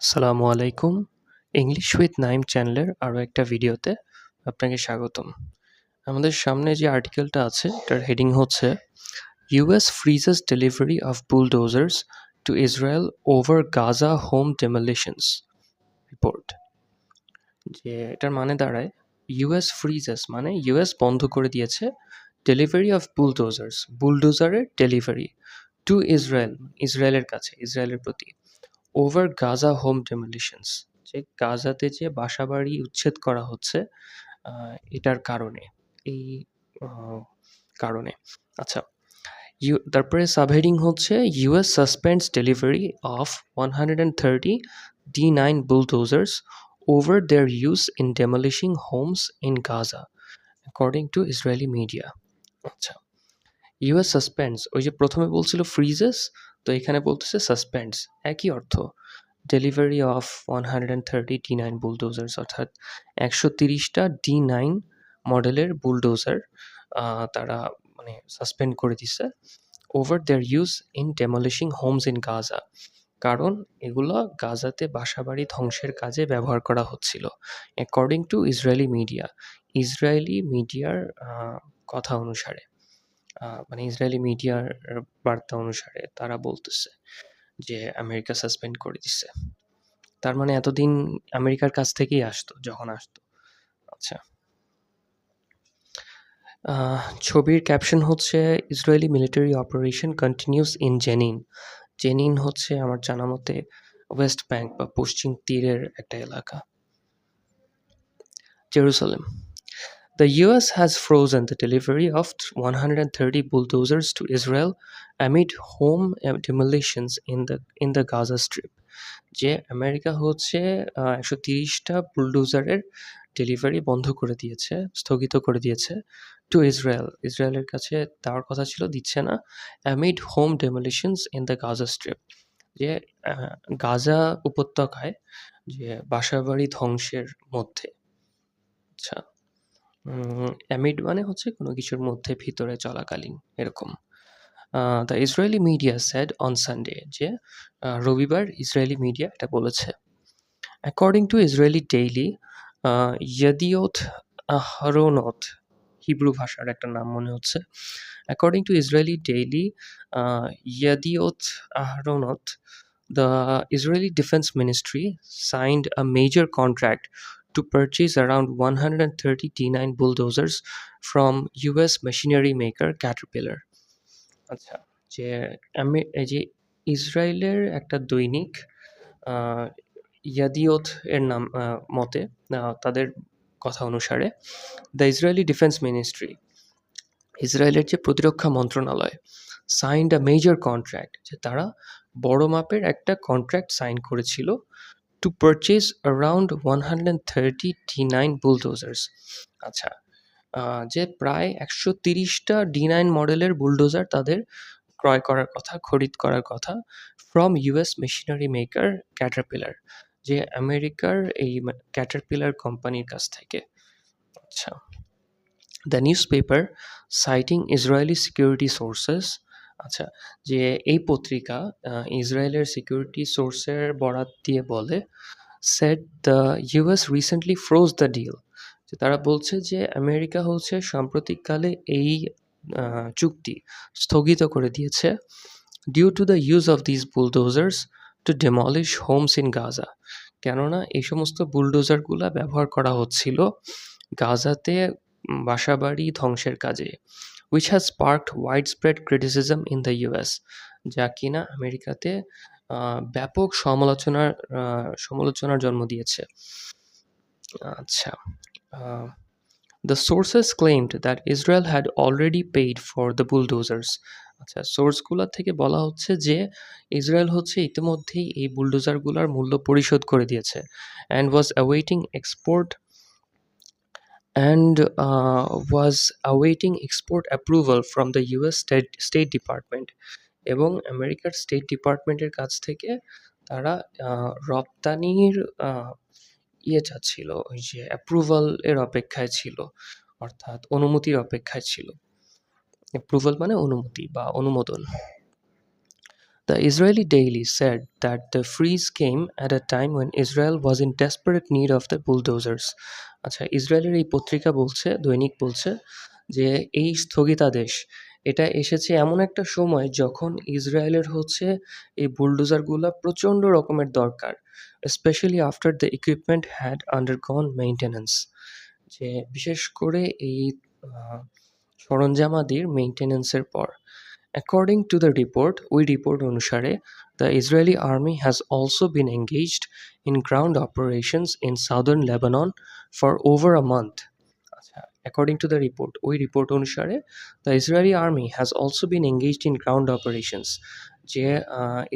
আসসালামু আলাইকুম। English with Naim চ্যানেলের আরও একটা ভিডিওতে আপনাকে স্বাগতম। আমাদের সামনে যে আর্টিকেলটা আছে, এটার হেডিং হচ্ছে US freezes delivery of bulldozers to Israel over Gaza home demolitions report যে এটার মানে দাঁড়ায় ইউএস ফ্রিজেস মানে ইউএস বন্ধ করে দিয়েছে ডেলিভারি অফ বুলডোজার্স বুলডোজারের ডেলিভারি টু ইসরায়েল ইসরায়েলের কাছে ইসরায়েলের প্রতি। ওভার গাজা হোম ডেমোলিশনস যে গাজাতে যে বাসাবাড়ি উচ্ছেদ করা হচ্ছে এটার কারণে, এই কারণে। আচ্ছা ইউ, তারপরে সাবহেডিং হচ্ছে US suspends delivery of one hundred and thirty D nine bulldozers over their use in demolishing homes in Gaza according to Israeli media আচ্ছা ইউএস সাসপেন্ডস ওই যে প্রথমে বলছিল ফ্রিজেস তো এখানে বলতেছে সাসপেন্ডস একই অর্থ। Delivery of one hundred and thirty D nine bulldozers অর্থাৎ একশো তিরিশটা ডি নাইন মডেলের বুলডোজার তারা মানে সাসপেন্ড করে দিছে over their use in demolishing homes in Gaza কারণ এগুলো গাজাতে বাসাবাড়ি ধ্বংসের কাজে ব্যবহার করা হচ্ছিল। According to Israeli media Israeli মিডিয়ার কথা অনুসারে। মানে ইসরায়েলি মিডিয়ার বার্তা অনুসারে তারা বলতেছে যে আমেরিকা সাসপেন্ড করে দিচ্ছে তার মানে এতদিন আমেরিকার কাছ থেকেই আসতো, যখন আসতো। আচ্ছা। ছবির ক্যাপশন হচ্ছে, Israeli military operation continues in Jenin Jenin হচ্ছে আমার জানা মতে ওয়েস্ট ব্যাংক বা পশ্চিম তীরের একটা এলাকা। Jerusalem The US has frozen the delivery of 130 bulldozers to Israel amid home demolitions in the in the Gaza Strip. যে আমেরিকা হচ্ছে একশো তিরিশটা বুলডোজারের ডেলিভারি বন্ধ করে দিয়েছে, স্থগিত করে দিয়েছে টু ইসরায়েল ইসরায়েলের কাছে দেওয়ার কথা ছিল, দিচ্ছে না amid home demolitions in the Gaza Strip যে গাজা উপত্যকায় যে বাসাবাড়ি ধ্বংসের মধ্যে। আচ্ছা অ্যামিড মানে হচ্ছে কোনো কিছুর মধ্যে ভিতরে চলাকালীন এরকম। The Israeli media said on Sunday যে রবিবার ইসরায়েলি মিডিয়া এটা বলেছে। According to Israeli daily Yedioth Ahronoth Hebrew ভাষার একটা নাম মনে হচ্ছে। According to Israeli daily Yedioth Ahronoth the Israeli defence ministry signed a major contract to purchase around 130 T9 bulldozers from US machinery maker Caterpillar. আচ্ছা যে আমি এই যে ইসরায়েলের একটা দৈনিক ইয়াদিওথ এর নাম মতে তাদের কথা অনুসারে দ্য ইসরায়েলি ডিফেন্স মিনিস্ট্রি ইসরায়েলের যে প্রতিরক্ষা মন্ত্রণালয় সাইন্ড আ মেজর কন্ট্রাক্ট যে তারা বড় মাপের একটা কন্ট্রাক্ট সাইন করেছিল to purchase around one hundred thirty D nine bulldozers আচ্ছা যে প্রায় একশো তিরিশটা ডি নাইন মডেলের বুলডোজার তাদের ক্রয় করার কথা, খরিদ করার কথা from US machinery maker Caterpillar যে আমেরিকার এই ক্যাটারপিলার কোম্পানির কাছ থেকে। আচ্ছা the newspaper citing Israeli security sources আচ্ছা যে এই পত্রিকা ইসরায়েলের সিকিউরিটি সোর্সের বরাত দিয়ে বলে said the US recently froze the deal যে তারা বলছে যে আমেরিকা হচ্ছে সাম্প্রতিককালে এই চুক্তি স্থগিত করে দিয়েছে due to the use of this bulldozers to demolish homes in Gaza কেননা এই সমস্ত বুলডোজারগুলা ব্যবহার করা হচ্ছিল গাজাতে বাসাবাড়ি ধ্বংসের কাজে। Has sparked widespread criticism in the US যা কিনা আমেরিকাতে ব্যাপক সমালোচনার সমালোচনার জন্ম দিয়েছে। আচ্ছা the sources claimed that Israel had already paid for the bulldozers আচ্ছা সোর্সগুলো থেকে বলা হচ্ছে যে ইসরায়েল হচ্ছে ইতিমধ্যেই এই বুলডোজারগুলোর মূল্য পরিশোধ করে দিয়েছে and was awaiting export and uh, was awaiting export approval from the US State, State Department এবং আমেরিকার স্টেট ডিপার্টমেন্টের কাছ থেকে তারা রপ্তানির ইয়ে চাচ্ছিল ওই যে অ্যাপ্রুভাল এর অপেক্ষায় ছিল অর্থাৎ অনুমতির অপেক্ষায় ছিল। অ্যাপ্রুভাল মানে অনুমতি বা অনুমোদন। The Israeli Daily said that the freeze came at a time when Israel was in desperate need of the bulldozers. আচ্ছা ইসরায়েলের এই পত্রিকা বলছে, দৈনিক বলছে, যে এই স্থগিতাদেশ, এটা এসেছে এমন একটা সময় যখন ইসরায়েলের হচ্ছে এই বুলডোজারগুলো প্রচণ্ড রকমের দরকার specially after the equipment had undergone maintenance যে বিশেষ করে এই সরঞ্জামাদির মেইনটেন্যান্সের পর অ্যাকর্ডিং টু দ্য রিপোর্ট ওই রিপোর্ট অনুসারে the Israeli army has also been engaged in ground operations in southern Lebanon for over a month আচ্ছা অ্যাকর্ডিং টু দ্য রিপোর্ট ওই রিপোর্ট অনুসারে the Israeli army has also been engaged in ground operations যে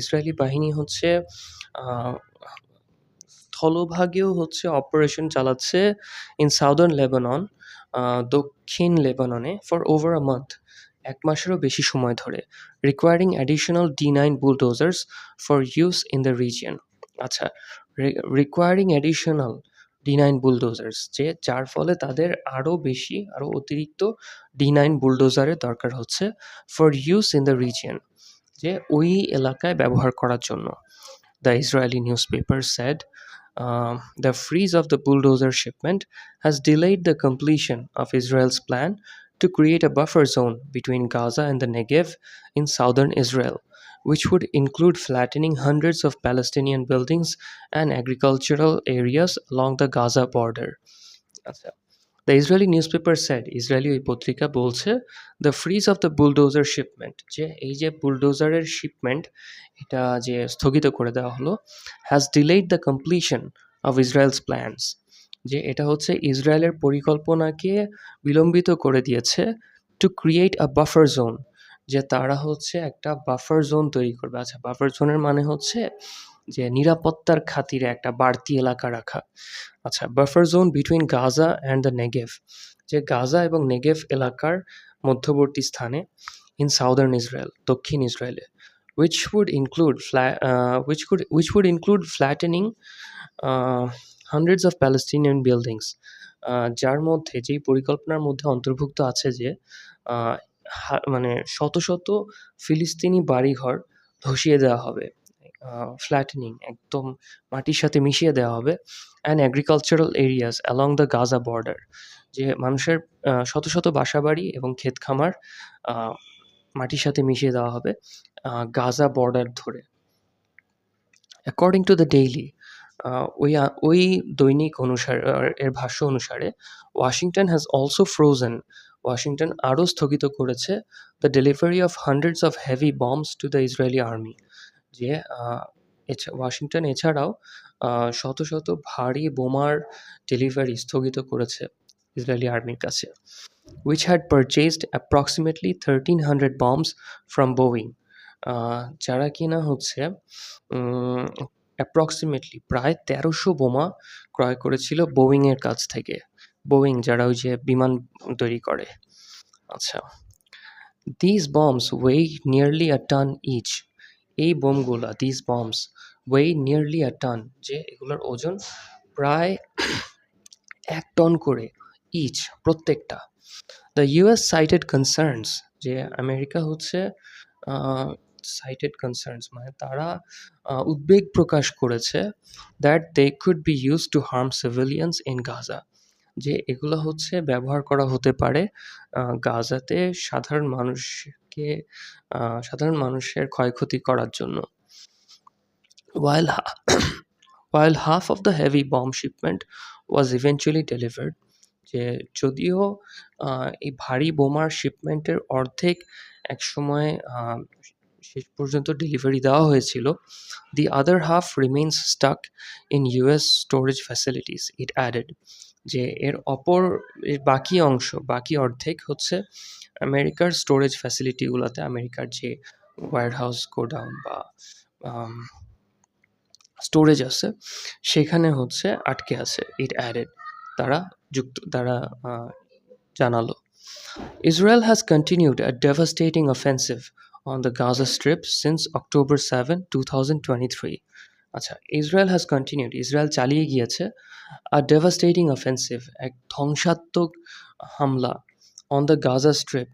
Israeli বাহিনী হচ্ছে স্থলভাগেও হচ্ছে operation চালাচ্ছে in southern Lebanon দক্ষিণ লেবাননে ফর ওভার আ মান্থ এক মাসেরও বেশি সময় ধরে requiring additional D nine bulldozers for use in the region আচ্ছা requiring additional D nine bulldozers যে যার ফলে তাদের আরও বেশি আরও অতিরিক্ত ডি নাইন বুলডোজারের দরকার হচ্ছে for use in the region যে ওই এলাকায় ব্যবহার করার জন্য। The Israeli newspaper said um, the freeze of the bulldozer shipment has delayed the completion of Israel's plan to create a buffer zone between Gaza and the Negev in southern Israel, which would include flattening hundreds of Palestinian buildings and agricultural areas along the Gaza border. আচ্ছা Israeli newspaper said Israeli ওই পত্রিকা বলছে the freeze of the bulldozer shipment যে এই যে বুলডোজারের shipment এটা যে স্থগিত করে দেওয়া হলো has delayed the completion of Israel's plans যে এটা হচ্ছে ইসরায়েলের পরিকল্পনাকে বিলম্বিত করে দিয়েছে to create a buffer zone যে তারা হচ্ছে একটা বাফার জোন তৈরি করবে। আচ্ছা বাফার জোনের মানে হচ্ছে যে নিরাপত্তার খাতিরে একটা বাড়তি এলাকা রাখা। আচ্ছা buffer zone between Gaza and the Negev যে গাজা এবং নেগেভ এলাকার মধ্যবর্তী স্থানে ইন সাউদার্ন ইসরায়েল দক্ষিণ ইসরায়েলে which would include fla- uh, which would include flattening uh, hundreds of Palestinian uh, যার মধ্যে যেই পরিকল্পনার মধ্যে অন্তর্ভুক্ত আছে যে মানে শত শত ফিলিস্তিনি বাড়িঘর ধসিয়ে দেওয়া হবে ফ্ল্যাটেনিং একদম মাটির সাথে মিশিয়ে দেওয়া হবে and agricultural areas along the Gaza border যে মানুষের শত শত বাসাবাড়ি এবং ক্ষেত খামার মাটির সাথে মিশিয়ে দেওয়া হবে গাজা বর্ডার ধরে। অ্যাকর্ডিং টু দ্য ডেইলি ওই ওই দৈনিক অনুসারে এর ভাষ্য অনুসারে Washington has also frozen Washington আরও স্থগিত করেছে the delivery of hundreds of heavy bombs to the Israeli army যে ওয়াশিংটন এছাড়াও শত শত ভারী বোমার ডেলিভারি স্থগিত করেছে ইসরায়েলি আর্মির কাছে which had purchased approximately 1300 bombs from from uh, যারা কিনা হচ্ছে অ্যাপ্রক্সিমেটলি প্রায় তেরোশো বোমা ক্রয় করেছিল বোয়িংয়ের কাছ থেকে। বোয়িং, যারা ওই যে বিমান তৈরি করে। আচ্ছা this bombs weigh nearly a ton each এই বোমগুলো this bombs weigh nearly a ton যে এগুলোর ওজন প্রায় এক টন করে ইচ প্রত্যেকটা। দ্য ইউএস সাইটেড কনসার্নস যে আমেরিকা হচ্ছে সাইটেড কনসার্নস মানে তারা উদ্বেগ প্রকাশ করেছে that they could be use to harm civilians in Gaza যে এগুলো হচ্ছে ব্যবহার করা হতে পারে গাজাতে সাধারণ মানুষকে সাধারণ মানুষের ক্ষয়ক্ষতি করার জন্য। Ha- while half of the heavy bomb shipment was eventually delivered, যে যদিও এই ভারী বোমার শিপমেন্টের অর্ধেক একসময় শেষ পর্যন্ত ডেলিভারি দেওয়া হয়েছিল। The other half remains stuck in US storage facilities it added যে এর অপর বাকি অংশ, বাকি অর্ধেক হচ্ছে আমেরিকার স্টোরেজ ফ্যাসিলিটিগুলোতে আমেরিকার যে ওয়ার হাউস গোডাউন বা স্টোরেজ আছে, সেখানে হচ্ছে আটকে আছে ইট অ্যাডেড তারা যুক্ত, তারা জানালো। Israel has continued a devastating offensive on the Gaza Strip since October 7, 2023. আচ্ছা ইসরায়েল হ্যাজ কন্টিনিউড ইসরায়েল চালিয়ে গিয়েছে আ ডেভাস্টেটিং অফেন্সিভ এক ধ্বংসাত্মক হামলা on the Gaza Strip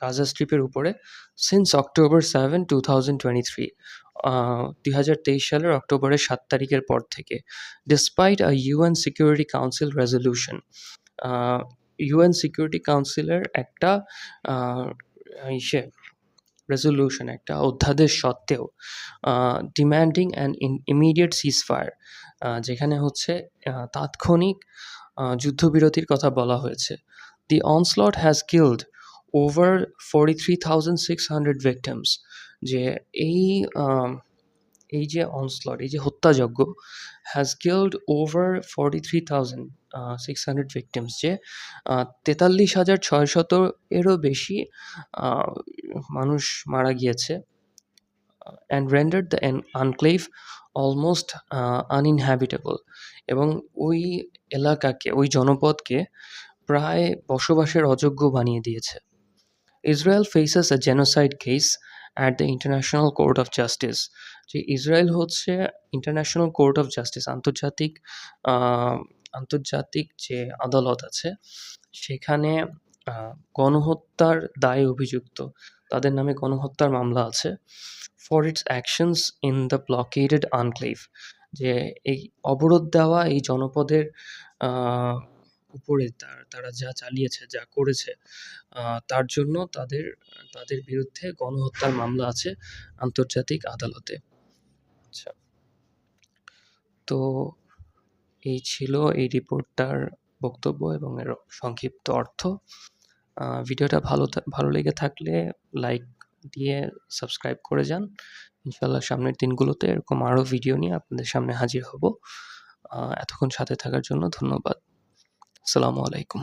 Gaza স্ট্রিপের উপরে since October seven two thousand twenty three দুই হাজার তেইশ সালের অক্টোবরের সাত তারিখের পর থেকে despite a UN Security Council resolution UN Security কাউন্সিলের একটা ইসে রেজলিউশন একটা অধ্যাদেশ সত্ত্বেও demanding and immediate ceasefire যেখানে হচ্ছে তাৎক্ষণিক যুদ্ধবিরতির কথা বলা হয়েছে। The onslaught has killed over forty three thousand six hundred victims যে এই এই যে অনস্লট এই যে হত্যাযজ্ঞ has killed over forty three thousand six hundred victims যে তেতাল্লিশ হাজার ছয়শত এরও বেশি মানুষ মারা গিয়েছে and render the enclave almost uninhabitable এবং ওই এলাকাকে, ওই জনপদকে প্রায় বসবাসের অযোগ্য বানিয়ে দিয়েছে। Israel faces a genocide case at the International Court of Justice যে ইসরায়েল হচ্ছে ইন্টারন্যাশনাল কোর্ট অফ জাস্টিস আন্তর্জাতিক আন্তর্জাতিক যে আদালত আছে, সেখানে গণহত্যার দায়ে অভিযুক্ত। তাদের নামে গণহত্যার মামলা আছে। For its actions in the blockaded enclave যে এই অবরোধ দেওয়া এই জনপদের উপরে তার- তারা যা চালিয়েছে যা করেছে তার জন্য তাদের তাদের বিরুদ্ধে গণহত্যার মামলা আছে আন্তর্জাতিক আদালতে। আচ্ছা। তো এই ছিল এই রিপোর্টটার বক্তব্য এবং এর সংক্ষিপ্ত অর্থ। ভিডিওটা ভালো ভালো লেগে থাকলে লাইক দিয়ে সাবস্ক্রাইব করে যান। ইনশাল্লাহ সামনের দিনগুলোতে এরকম আরও ভিডিও নিয়ে আপনাদের সামনে হাজির হব। এতক্ষণ সাথে থাকার জন্য ধন্যবাদ। আসসালামু আলাইকুম।